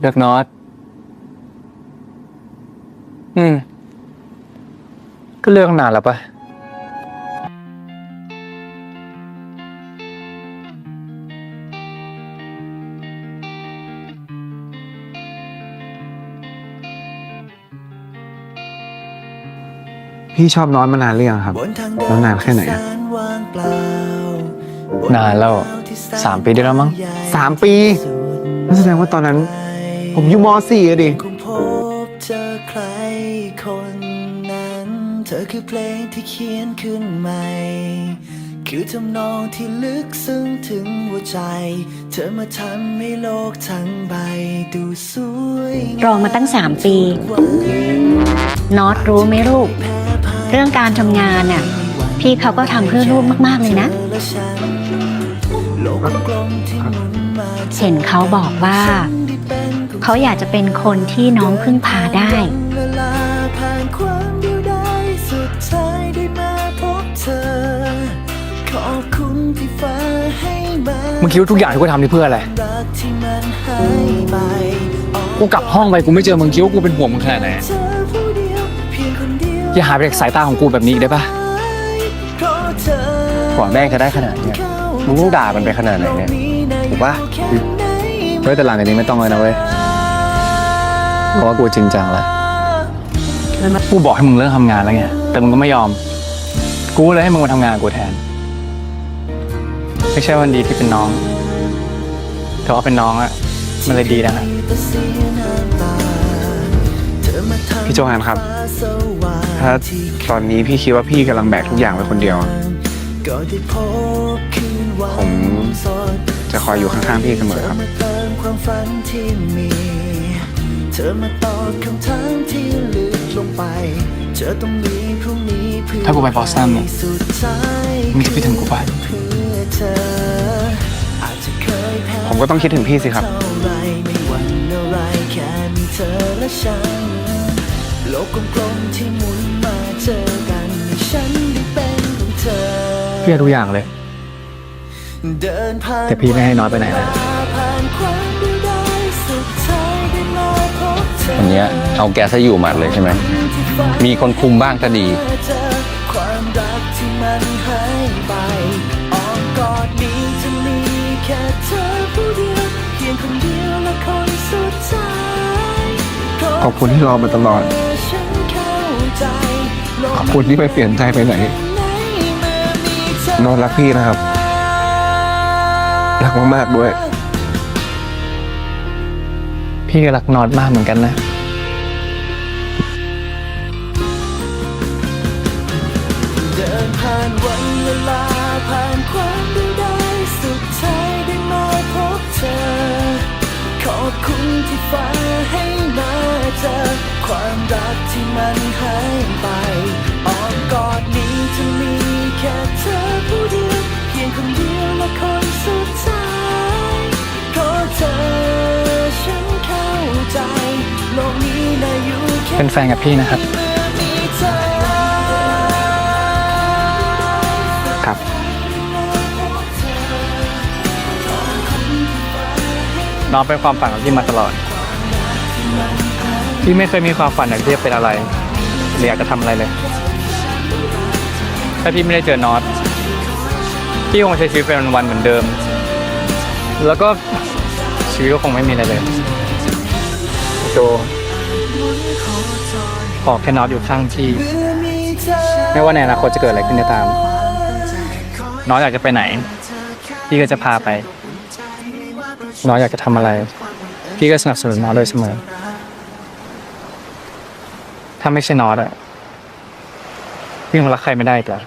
เลือกน็อตอืม ก็เลือกตั้งนานแล้วปะพี่ชอบน้อยมานานหรือยังครับ แล้วนานแค่ไหนอะนานแล้วสามปีได้แล้วมั้งสามปีนั่นแสดงว่าตอนนั้น ผมอยู่ม .4 อะดิ คงพบเจอใครคนนั้น เธอคือเพลงที่เขียนขึ้นใหม่ คือทำนองที่ลึกซึ้งถึงหัวใจ เธอมาทำให้โลกทั้งใบดูสวยงรอมาตั้งสามปีน็อตรู้ไหมลูก เรื่องการทำงานน่ะพี่เขาก็ทำเพื่อลูกมาก ๆ เลยนะและฉัน เห็นเขาบอกว่า เขาอยากจะเป็นคนที่น้องพึ่งพาได้เวลาผ่านความเดียวดายสุดท้ายได้มาพบเธอขอบคุณที่ฟ้าให้มามึงคิดว่าทุกอย่างที่กูทำนี่เพื่ออะไรรักที่มันหายไปออกูกลับห้องไปกูไม่เจอมึงคิดว่ากูเป็นห่วงมึงขนาดไหนเธอผู้เดียวเพียงคนเดียวอย่าหายไปจากสายตาของกูแบบนี้อีกได้ปะเพราะเธอกว่าแม่งจะได้ขนาดเนี้ย มึงต้องด่ามันไปขนาดไหนเนี่ยถูกปะเฮ้ยแต่หลังจากนี้ไม่ต้องเลยนะเว้ยเพราะว่ากูจริงจังแล้วกูบอกให้มึงเลิกทำงานแล้วไงแต่มึงก็ไม่ยอม กูเลยให้มึงมาทำงานกูแทน ไม่ใช่วันดีที่เป็นน้องแต่ว่าเป็นน้องอะมันเลยดีนะพี่โจฮันครับ ถ้าตอนนี้พี่คิดว่าพี่กำลังแบกทุกอย่างไว้คนเดียว ผมสดจะคอยอยู่ข้างๆพี่เสมอครับเธอมาเติมความฝันที่มีเธอมาตอบคำถามที่ลึกลงไปเธอต้องมีพรุ่งนี้เพื่อถ้ากูไปบอสตันเนี่ยสุดท้ายมึงจะคิดถึงกูปะเพื่อเธออาจจะเคยแพ้ผมก็ต้องคิดถึงพี่สิครับเท่าไรไม่หวันอะไรแค่มีเธอและฉันโลกกลมๆที่หมุนมาเจอกันให้ฉันได้เป็นของเธอพี่ให้ทุกอย่างเลยเดินผ่าน แต่พี่ไม่ให้น้อยไปไหนนะผ่านความดูได้สุดท้ายได้มาพบเธอวันเนี้ยเอาแกซะอยู่หมัดเลยใช่ไหม มีคนคุมบ้างก็ดีเจอความรักที่มันหายไปอ้อมกอดนี้จะมีแค่เธอผู้เดียวเพียงคนเดียวและคนสุดท้ายขอบคุณที่รอมาตลอดฉันเข้าใจโลกขอบคุณที่ไม่เปลี่ยนใจไปไหนไหนเมื่อมีเธอนอนรักพี่นะครับ รักมากๆด้วย พี่ก็รักนอตมากเหมือนกันนะ เดินผ่านวันเวลาผ่านความดูได้สุดท้ายได้มาพบเธอ ขอบคุณที่ฟ้าให้มาเจอความรักที่มันหายไป เป็นแฟนกับพี่นะครับเมื่อมีเธอครับ น้องเป็นความฝันของพี่มาตลอด พี่ไม่เคยมีความฝันอยากที่จะเป็นอะไรหรืออยากจะทำอะไรเลย ถ้าพี่ไม่ได้เจอนอตพี่คงใช้ชีวิตเป็นวันๆเหมือนเดิม แล้วก็ชีวิตก็คงไม่มีอะไรเลยโจ ขอแค่นอตอยู่ข้างพี่ ไม่ว่าในอนาคตจะเกิดอะไรขึ้นก็ตาม น้องอยากจะไปไหน พี่ก็จะพาไป น้องอยากจะทำอะไร พี่ก็สนับสนุนน้องโดยเสมอ ถ้าไม่ใช่น้องอะพี่คงรักใครไม่ได้อีกแล้ว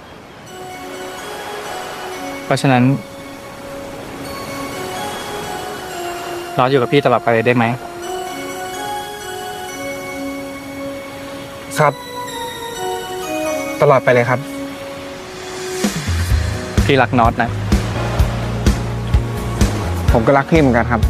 เพราะฉะนั้นน้องอยู่กับพี่ตลอดไปได้ไหม ครับ ตลอดไปเลยครับ พี่รักน็อตนะ ผมก็รักพี่เหมือนกันครับ